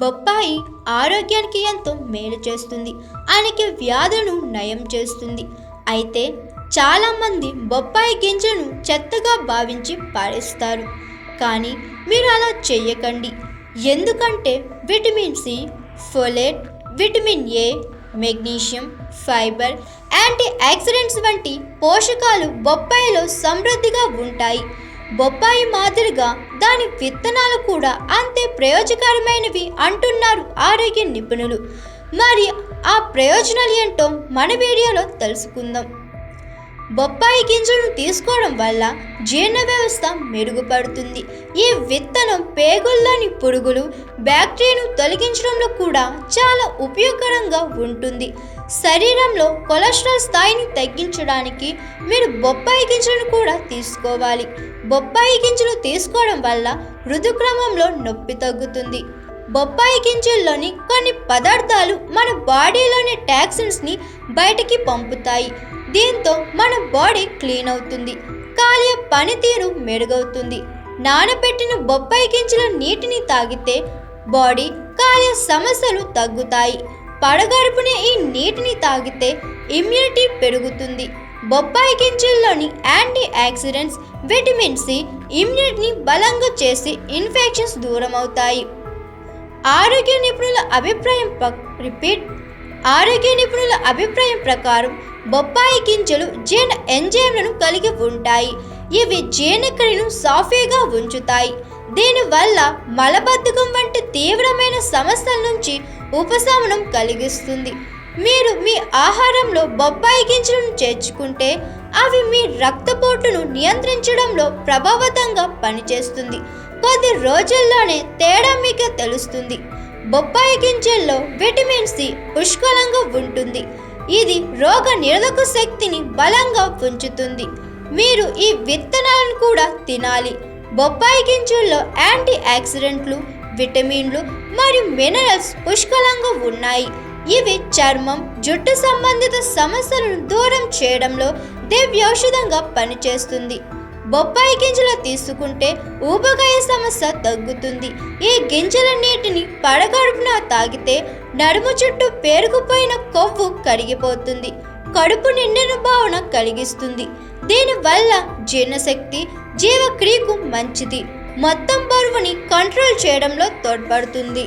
బొప్పాయి ఆరోగ్యానికి ఎంతో మేలు చేస్తుంది. ఆయనకి వ్యాధులను నయం చేస్తుంది. అయితే చాలామంది బొప్పాయి గింజను చెత్తగా భావించి పారేస్తారు. కానీ మీరు అలా చేయకండి. ఎందుకంటే vitamin C folate vitamin A magnesium fibre antioxidants వంటి పోషకాలు బొప్పాయిలో సమృద్ధిగా ఉంటాయి. బొప్పాయి మాదిరిగా దాని విత్తనాలు కూడా అంతే ప్రయోజకరమైనవి అంటున్నారు ఆరోగ్య నిపుణులు. మరి ఆ ప్రయోజనాలు ఏంటో మన వీడియోలో తెలుసుకుందాం. బొప్పాయి గింజలను తీసుకోవడం వల్ల జీర్ణ వ్యవస్థ మెరుగుపడుతుంది. ఈ విత్తనం పేగుల్లోని పురుగులు బ్యాక్టీరియాను తొలగించడంలో కూడా చాలా ఉపయోగకరంగా ఉంటుంది. శరీరంలో కొలెస్ట్రాల్ స్థాయిని తగ్గించడానికి మీరు బొప్పాయి గింజలను కూడా తీసుకోవాలి. బొప్పాయి గింజలు తీసుకోవడం వల్ల ఋతుక్రమంలో నొప్పి తగ్గుతుంది. బొప్పాయి గింజల్లోని కొన్ని పదార్థాలు మన బాడీలోని టాక్సిన్స్ని బయటికి పంపుతాయి. దీంతో మన బాడీ క్లీన్ అవుతుంది. కాలేయ పనితీరు మెరుగవుతుంది. నానబెట్టిన బొప్పాయి గింజల నీటిని తాగితే బాడీ కాలేయ సమస్యలు తగ్గుతాయి. పడగడుపునే ఈ నీటిని తాగితే ఇమ్యూనిటీ పెరుగుతుంది. బొప్పాయి గింజల్లోని యాంటీ ఆక్సిడెంట్స్ విటమిన్ సి ఇమ్యూనిటీని బలంగా చేసి ఇన్ఫెక్షన్స్ దూరం అవుతాయి ఆరోగ్య నిపుణుల అభిప్రాయం పక్- రిపీట్ ఆరోగ్య నిపుణుల అభిప్రాయం ప్రకారం బొప్పాయి గింజలు జీర్ణ ఎంజైమ్లను కలిగి ఉంటాయి. ఇవి జీర్ణక్రియను సాఫీగా ఉంచుతాయి. దీనివల్ల మలబద్ధకం వంటి తీవ్రమైన సమస్యల నుంచి ఉపశమనం కలిగిస్తుంది. మీరు మీ ఆహారంలో బొప్పాయి గింజలను చేర్చుకుంటే అవి మీ రక్తపోటును నియంత్రించడంలో ప్రభావతంగా పనిచేస్తుంది. కొద్ది రోజుల్లోనే తేడా మీకు తెలుస్తుంది. బొప్పాయి గింజల్లో విటమిన్ సి పుష్కలంగా ఉంటుంది. ఇది రోగ నిరోధక శక్తిని బలంగా ఉంచుతుంది మీరు ఈ విత్తనాలను కూడా తినాలి. బొప్పాయి గింజల్లో యాంటీ ఆక్సిడెంట్లు విటమిన్లు మరియు మినరల్స్ పుష్కలంగా ఉన్నాయి. ఇవి చర్మం జుట్టు సంబంధిత సమస్యలను దూరం చేయడంలో దివ్యౌషధంగా పనిచేస్తుంది. బొప్పాయి గింజలు తీసుకుంటే ఊబకాయ సమస్య తగ్గుతుంది. ఈ గింజల నీటిని పడగడుపున తాగితే నడుము చుట్టూ పేరుకుపోయిన కొవ్వు కరిగిపోతుంది. కడుపు నిండిన భావన కలిగిస్తుంది. దీనివల్ల జీర్ణశక్తి జీవక్రియకు మంచిది. మొత్తం బరువుని కంట్రోల్ చేయడంలో తోడ్పడుతుంది.